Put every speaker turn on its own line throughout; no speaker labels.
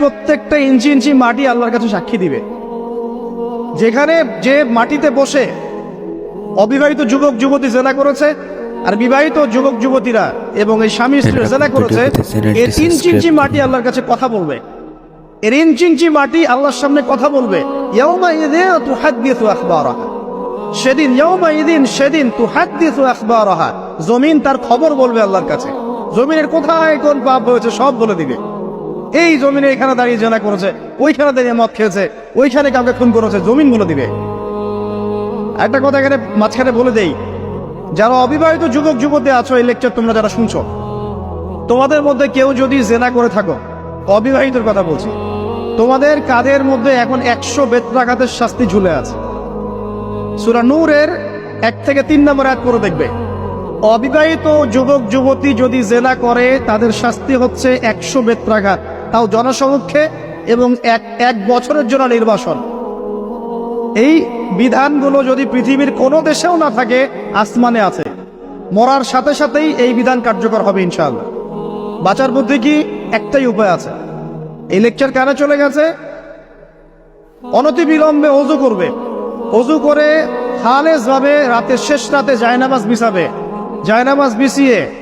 প্রত্যেকটা ইঞ্চি ইঞ্চি মাটি আল্লাহর কাছে সাক্ষী দিবে। যেখানে যে মাটিতে বসে অবিবাহিত যুবক যুবতী জেনা করেছে আর বিবাহিত যুবক যুবতীরা এবং এই স্বামী স্ত্রী জেনা করেছে এর ইঞ্চি ইঞ্চি মাটি আল্লাহর কাছে কথা বলবে। এর ইঞ্চি ইঞ্চি মাটি আল্লাহর সামনে কথা বলবে। ইয়াউমা ইযে তুহাদ্দিসু সেদিন ইয়াউমা ইদিন সেদিন তুহাদ্দিসু আখবারাহা। জমিন তার খবর বলবে আল্লাহর কাছে। জমিনের কোথায় কোন পাপ হয়েছে সব বলে দিবে। এই জমিনে এখানে দাঁড়িয়ে জেনা করেছে, ওইখানে দাঁড়িয়ে মদ খেয়েছে, ওইখানে কাউকে খুন করেছে, জমিন বলে দিবে। একটা কথা এখানে মাঝখানে বলে দেই, যারা অবিবাহিত যুবক যুবতী আছো এই লেকচার তোমরা যারা শুনছো, তোমাদের মধ্যে কেউ যদি জেনা করে থাকো, অবিবাহিতর কথা বলছি, তোমাদের কাদের মধ্যে এখন একশো বেত্রাঘাতের শাস্তি ঝুলে আছে? সুরা নূরের এক থেকে তিন নম্বর এক করে দেখবে, অবিবাহিত যুবক যুবতী যদি জেনা করে, তাদের শাস্তি হচ্ছে একশো বেত্রাঘাত। তাও জনসমক্ষে এবং এক এক বছরের জন্য নির্বাসন। এই বিধানগুলো যদি পৃথিবীর কোনো দেশেও না থাকে, আসমানে আছে। মরার সাথে সাথেই এই বিধান কার্যকর হবে ইনশাআল্লাহ। বাঁচার বুদ্ধি কি? একটাই উপায় আছে। এই লেকচার কানে চলে গেছে অনতি বিলম্বে অজু করবে। অজু করে খালেজ ভাবে রাতের শেষ রাতে জায়নামাজ বিছাবে। জায়নামাজ বিছিয়ে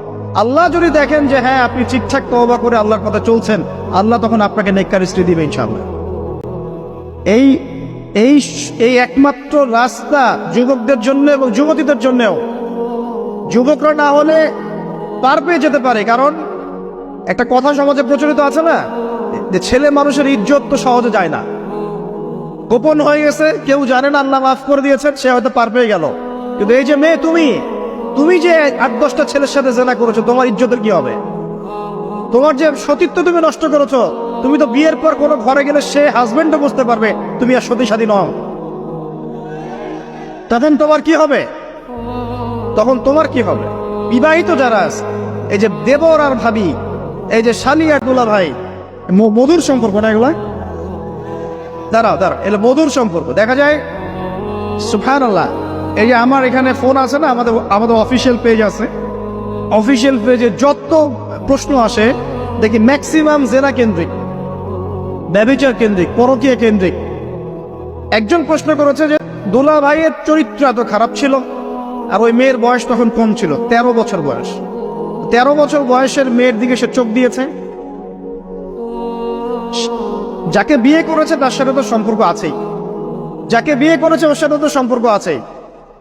আল্লাহ যদি দেখেন যে হ্যাঁ আপনি ঠিকঠাক তহবা করে আল্লাহর কথা চলছেন, আল্লাহ তখন আপনাকে নেককার স্ত্রী দিবে ইনশাআল্লাহ। এই এই এই একমাত্র রাস্তা যুবকদের জন্য এবং যুবতীদের জন্যও। যুবকরা না হলে পার পেয়ে যেতে পারে, কারণ একটা কথা সমাজে প্রচলিত আছে না, যে ছেলে মানুষের ইজ্জত তো সহজে যায় না। গোপন হয়ে গেছে, কেউ জানে না, আল্লাহ মাফ করে দিয়েছেন, সে হয়তো পার পেয়ে গেল। কিন্তু এই যে মেয়ে তুমি তুমি যে আট দশটা ছেলের সাথে জেনা করেছ, তোমার ইজ্জতের কি হবে? তোমার যে সতীত্ব তুমি নষ্ট করেছ, তুমি তো বিয়ের পর কোনো ঘরে গেলে সে হাজবেন্ডও বুঝতে পারবে, তুমি আর সতী সাথী নও তখন তোমার কি হবে? তখন তোমার কি হবে? বিবাহিত যারা আছে, এই যে দেবর আর ভাবি, এই যে শালি আর দুলা ভাই মধুর সম্পর্ক না এগুলা? দাঁড়াও দাঁড়াও এগুলো মধুর সম্পর্ক। দেখা যায় সুফান আল্লাহ এই যে আমার এখানে ফোন আছে না, আমাদের আমাদের অফিসিয়াল পেজ আছে। অফিসিয়াল পেজে যত প্রশ্ন আসে, দেখি ম্যাক্সিমাম জেনা কেন্দ্রিক, ব্যবিচার কেন্দ্রিক, পরকীয় কেন্দ্রিক। একজন প্রশ্ন করেছে যে, দোলা ভাইয়ের চরিত্র এত খারাপ ছিল, আর ওই মেয়ের বয়স তখন কম ছিল, তেরো বছর বয়স। তেরো বছর বয়সের মেয়ের দিকে সে চোখ দিয়েছে। যাকে বিয়ে করেছে, তার সাথে তো সম্পর্ক আছেই। যাকে বিয়ে করেছে, ওর সাথে তো সম্পর্ক আছেই।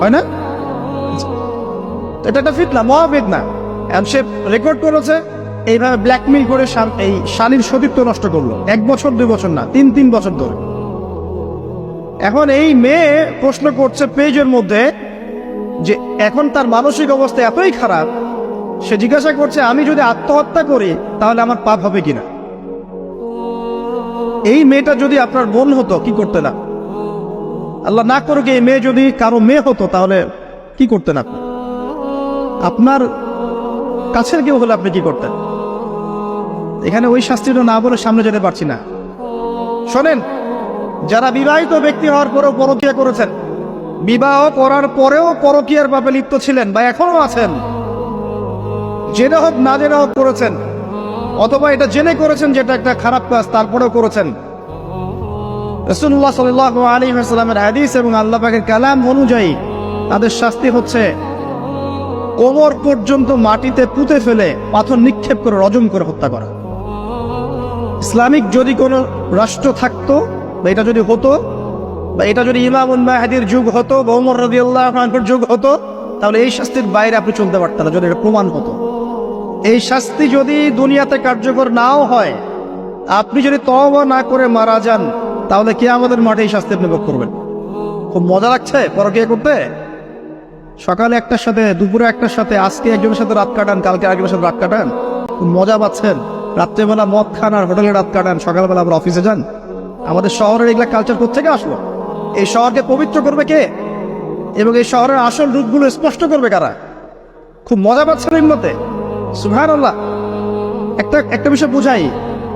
হয় না? এটা একটা ফিতনা, মহাফিতনা। এখন সে রেকর্ড করেছে, এইভাবে ব্ল্যাকমেইল করে এই শালীর সতীত্ব নষ্ট করল। এক বছর, দুই বছর না, তিন তিন বছর ধরে। এখন এই মেয়ে প্রশ্ন করছে পেজের মধ্যে যে, এখন তার মানসিক অবস্থা এতই খারাপ, সে জিজ্ঞাসা করছে, আমি যদি আত্মহত্যা করি, তাহলে আমার পাপ হবে কিনা? এই মেয়েটা যদি আপনার বোন হতো, কি করতেন আপনি আল্লাহ না করুক এই মেয়ে যদি কারও মেয়ে হতো, তাহলে কি করতেন আপনি? আপনার কাছের কেউ হলে আপনি কি করতেন? এখানে ওই শাস্তিটা না বলে সামনে যেতে পারছি না। শোনেন, যারা বিবাহিত ব্যক্তি হওয়ার পরেও পরকিয়া করেছেন, বিবাহ করার পরেও পরকিয়ার পাপে লিপ্ত ছিলেন বা এখনও আছেন, জেনে হোক না জেনে হোক করেছেন, অথবা এটা জেনে করেছেন যেটা একটা খারাপ কাজ, তারপরেও করেছেন রসুল্লাহ সাল আলী সাল্লামের হাদিস এবং আল্লাহ কালাম অনুযায়ী তাদের শাস্তি হচ্ছে কোমর পর্যন্ত মাটিতে পুঁতে ফেলে পাথর নিক্ষেপ করে রজম করে হত্যা করা। ইসলামিক যদি কোনো রাষ্ট্র থাকতো বা এটা যদি হতো বা এটা যদি ইমাম উন্মাহাদির যুগ হতো বা উমর রবি যুগ হতো, তাহলে এই শাস্তির বাইরে আপনি চলতে পারতেন যদি এটা প্রমাণ হতো। এই শাস্তি যদি দুনিয়াতে কার্যকর নাও হয়, আপনি যদি তওবা না করে মারা যান তাহলে কে আমাদের মাঠে এই শাস্তি আপনি ভোগ করবেন? খুব মজা লাগছে? পরকিয়া করতে? সকালে একটার সাথে, দুপুরে একটার সাথে, আজকে একজনের সাথে রাত কাটান, কালকে একজনের সাথে রাত কাটান। খুব মজা পাচ্ছেন। রাত্রেবেলা মদ খান আর হোটেলে রাত কাটান, সকালবেলা আবার অফিসে যান। আমাদের শহরের এগুলা কালচার কোথেকে আসলো? এই শহরকে পবিত্র করবে কে? এবং এই শহরের আসল রূপগুলো স্পষ্ট করবে কারা? খুব মজা পাচ্ছেন এর মতে সুহান একটা একটা বিষয় বুঝাই।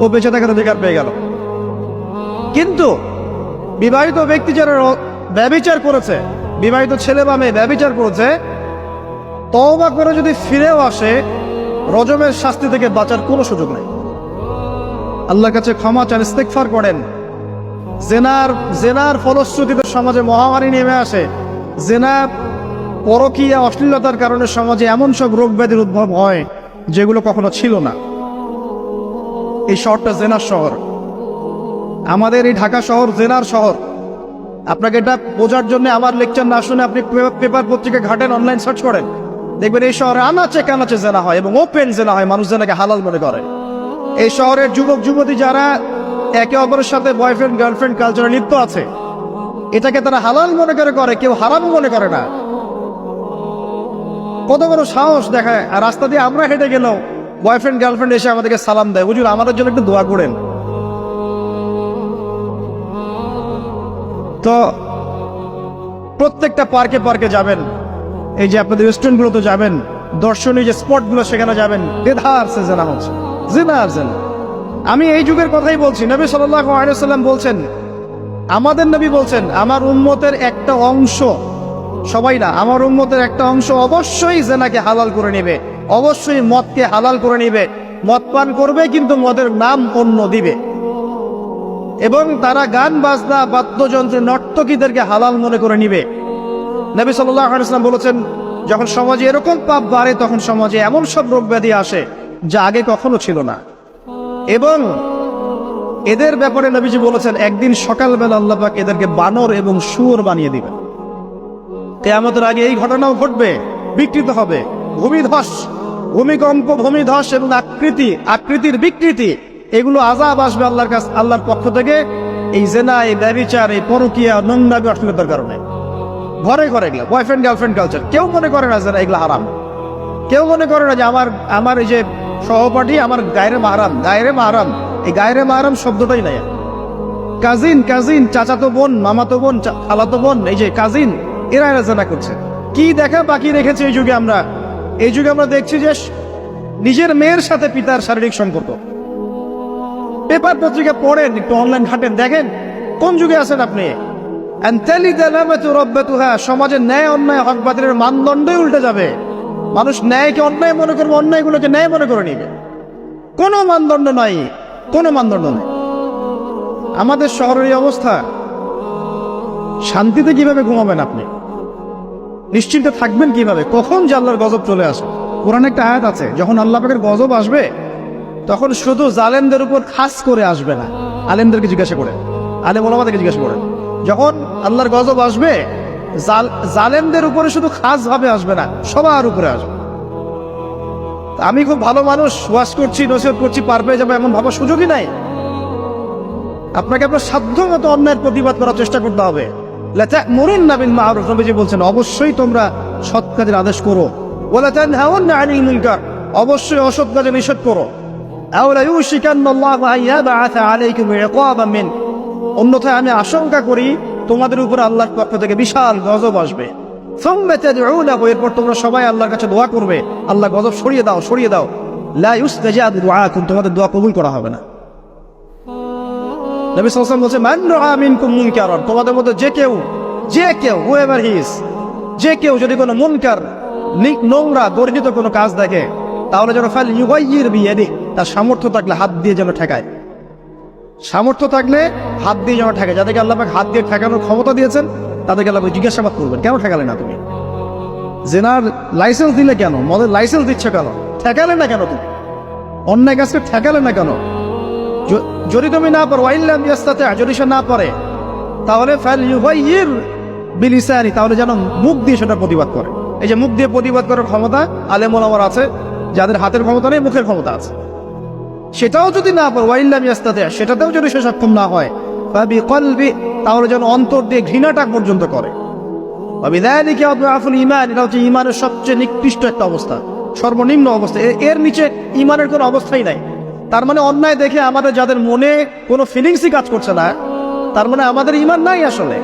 ও বেঁচে থাকার অধিকার পেয়ে গেল। কিন্তু বিবাহিত ব্যক্তি যারা র- ব্যভিচার করেছে, বিবাহিত ছেলে বা মেয়ে ব্যভিচার করেছে, তওবা করে যদি ফিরেও আসে রজমের শাস্তি থেকে বাঁচার কোনো সুযোগ নেই। আল্লাহর কাছে ক্ষমা চান ইস্তেকফার করেন। জেনার জেনার ফলশ্রুতিতে সমাজে মহামারী নেমে আসে। জেনা পরকীয়া অশ্লীলতার কারণে সমাজে এমন সব রোগ ব্যাধির উদ্ভব হয়, যেগুলো কখনো ছিল না। এই শহরটা জেনার শহর। আমাদের এই ঢাকা শহর জেনার শহর। আপনাকে এটা বোঝার জন্য আমার লেকচার না শুনে আপনি পেপার পত্রিকা ঘাটেন অনলাইন সার্চ করেন। দেখবেন এই শহরে আনাচে কানাচে জেনা হয় এবং ওপেন জেনা হয়, মানুষ জেনাকে হালাল মনে করে। এই শহরের যুবক, যুবতী যারা একে অপরের সাথে বয়ফ্রেন্ড গার্লফ্রেন্ড কালচারে লিপ্ত আছে, এটাকে তারা হালাল মনে করে করে, কেউ হারাম মনে করে না। কত বড় সাহস দেখায়। আর রাস্তা দিয়ে আমরা হেঁটে গেলেও বয়ফ্রেন্ড গার্লফ্রেন্ড এসে আমাদেরকে সালাম দেয়। বুঝুন আমাদের জন্য একটু দোয়া করেন। তো প্রত্যেকটা পার্কে পার্কে যাবেন। এই যে আপনাদের রেস্টুরেন্টগুলোতে যাবেন, দর্শনীয় যে স্পটগুলো, সেখানে যাবেন। আমি এই যুগের কথাই বলছি। নবী সাল্লাহ বলছেন, আমাদের নবী বলছেন, আমার উন্মতের একটা অংশ, সবাই না, আমার উন্মতের একটা অংশ অবশ্যই জেনাকে হালাল করে নেবে। অবশ্যই মদকে হালাল করে নিবে। মদ পান করবে, কিন্তু মদের নাম অন্য দিবে। এবং তারা গান, বাজনা, বাদ্যযন্ত্রে নর্তকীদেরকে হালাল মনে করে নিবে। নবী সাল্লাহ বলেছেন, যখন সমাজে এরকম পাপ বাড়ে, তখন সমাজে এমন সব রোগ ব্যাধি আসে, যা আগে কখনো ছিল না। এবং এদের ব্যাপারে নবীজি বলেছেন, একদিন সকালবেলা আল্লাহ পাক এদেরকে বানর এবং শুয়োর বানিয়ে দিবেন। কেয়ামতের আগে এই ঘটনাও ঘটবে, বিকৃত হবে, ভূমিধস ভূমিকম্প, ভূমিধস এবং আকৃতি, আকৃতির বিকৃতি, এগুলো আজাব আসবে আল্লাহর কাছ, আল্লাহর পক্ষ থেকে। এই জেনা, এই ব্যবিচার এই পরকিয়া, নোংরামি অশ্লীলতার কারণে। ঘরে ঘরে এগুলো বয়ফ্রেন্ড গার্লফ্রেন্ড কালচার কেউ মনে করে না যে এগুলো হারাম। কেউ মনে করে না যে আমার আমার এই যে সহপাঠী, আমার গায়ের মাহারাম গায়ের মাহারাম। এই গায়ের মাহারাম শব্দটাই নাই। কাজিন কাজিন চাচাতো বোন, মামাতো বোন খালাতো বোন, এই যে কাজিন এরা এরা জানা করছে। কি দেখা বাকি রেখেছে এই যুগে আমরা? এই যুগে আমরা দেখছি যে নিজের মেয়ের সাথে পিতার শারীরিক সম্পর্ক। পেপার পত্রিকা পড়েন, একটু অনলাইন ঘাটেন, দেখেন কোন যুগে আছেন আপনি? সমাজের ন্যায়, অন্যায়, হক বাতিলের মানদণ্ডই উল্টে যাবে। মানুষ ন্যায়কে অন্যায় মনে করবে অন্যায়গুলোকে ন্যায় মনে করে নিবে। কোনো মানদণ্ড নাই, কোনো মানদণ্ড নেই। আমাদের শহরের অবস্থা, শান্তিতে কীভাবে ঘুমাবেন আপনি? নিশ্চিন্তে থাকবেন কীভাবে? কখন যে আল্লাহর গজব চলে আসে কোরআন একটা আয়াত আছে, যখন আল্লাহ পাকের গজব আসবে, তখন শুধু জালেমদের উপর খাস করে আসবে না, আলেমদেরকে জিজ্ঞাসা করে, আলেম ওলামাদেরকে জিজ্ঞাসা করে। যখন আল্লাহর গজব আসবে, জাল- জালেমদের উপরে শুধু খাস ভাবে আসবে না, সবার উপরে আসবে। আমি খুব ভালো মানুষ, ওয়াশ করছি, নসিহত করছি, পার পেয়ে যাব, এমন ভাবার সুযোগই নাই। আপনাকে আপনার সাধ্য মতো অন্যায়ের প্রতিবাদ করার চেষ্টা করতে হবে। লাতা'মুরুন্না বিল মা'রুফ। নবীজি বলছেন, অবশ্যই তোমরা সৎ কাজের আদেশ করো। ওয়ালা তানহাউন্না আনিল মুনকার। অবশ্যই অসৎ কাজে নিষেধ করো। আও লা ইউশিকান্না আল্লাহু আন ইয়াবআথা আলাইকুম ইকাবাম মিন। অন্যথায় আমি আশঙ্কা করি, তোমাদের উপর আল্লাহর পক্ষ থেকে বিশাল গজব আসবে। এরপর তোমরা সবাই আল্লাহর কাছে দোয়া করবে। আল্লাহ গজব সরিয়ে দাও সরিয়ে দাও। লা তোমাদের দোয়া কবুল করা হবে না। নবী সাল্লাল্লাহু বলছে, মান মুনকারান তোমাদের মধ্যে যে কেউ যে কেউ হুএভার হিজ যে কেউ যদি কোনো মুনকার নোংরা, গর্জিত কোনো কাজ দেখে, তাহলে যেন ফাল ইউগাইয়ির বিয়াদি তার সামর্থ্য থাকলে হাত দিয়ে যেন ঠেকায়। সামর্থ্য থাকলে হাত দিয়ে যেন ঠেকায়। যাদেরকে আল্লাহ হাত দিয়ে ঠেকানোর ক্ষমতা দিয়েছেন, তাদেরকে আল্লাহ জিজ্ঞাসাবাদ করবেন, কেন ঠেকালে না তুমি? জেনার লাইসেন্স দিলে কেন? মদের লাইসেন্স দিচ্ছ কেন? ঠেকালে না কেন তুমি? অন্যায় কাজকে ঠেকালে না কেন? যদি তুমি না পারো ওয়াইল্লাম ইয়াস্তাতে যদি সে না পারে, তাহলে ফাল ইউগাইয়ির বিলিসানি, তাহলে যেন মুখ দিয়ে সেটা প্রতিবাদ করে। এই যে মুখ দিয়ে প্রতিবাদ করার ক্ষমতা আলেম ওলামার আছে, যাদের হাতের ক্ষমতা নেই, মুখের ক্ষমতা আছে। সেটাও যদি না পারে ওয়াইল্লাম ইয়াস্তাতে সেটাতেও যদি সে সক্ষম না হয়, ফাবি কলবি, তাহলে যেন অন্তর দিয়ে ঘৃণাটা পর্যন্ত করে। অবিদায়নিকে আফুল ইমান এটা হচ্ছে ইমানের সবচেয়ে নিকৃষ্ট একটা অবস্থা, সর্বনিম্ন অবস্থা। এর নিচে ইমানের কোনো অবস্থাই নাই। তার মানে অন্যায় দেখে আমাদের যাদের মনে কোনো ফিলিংসই কাজ করছে না, তার মানে আমাদের ইমান নাই আসলে।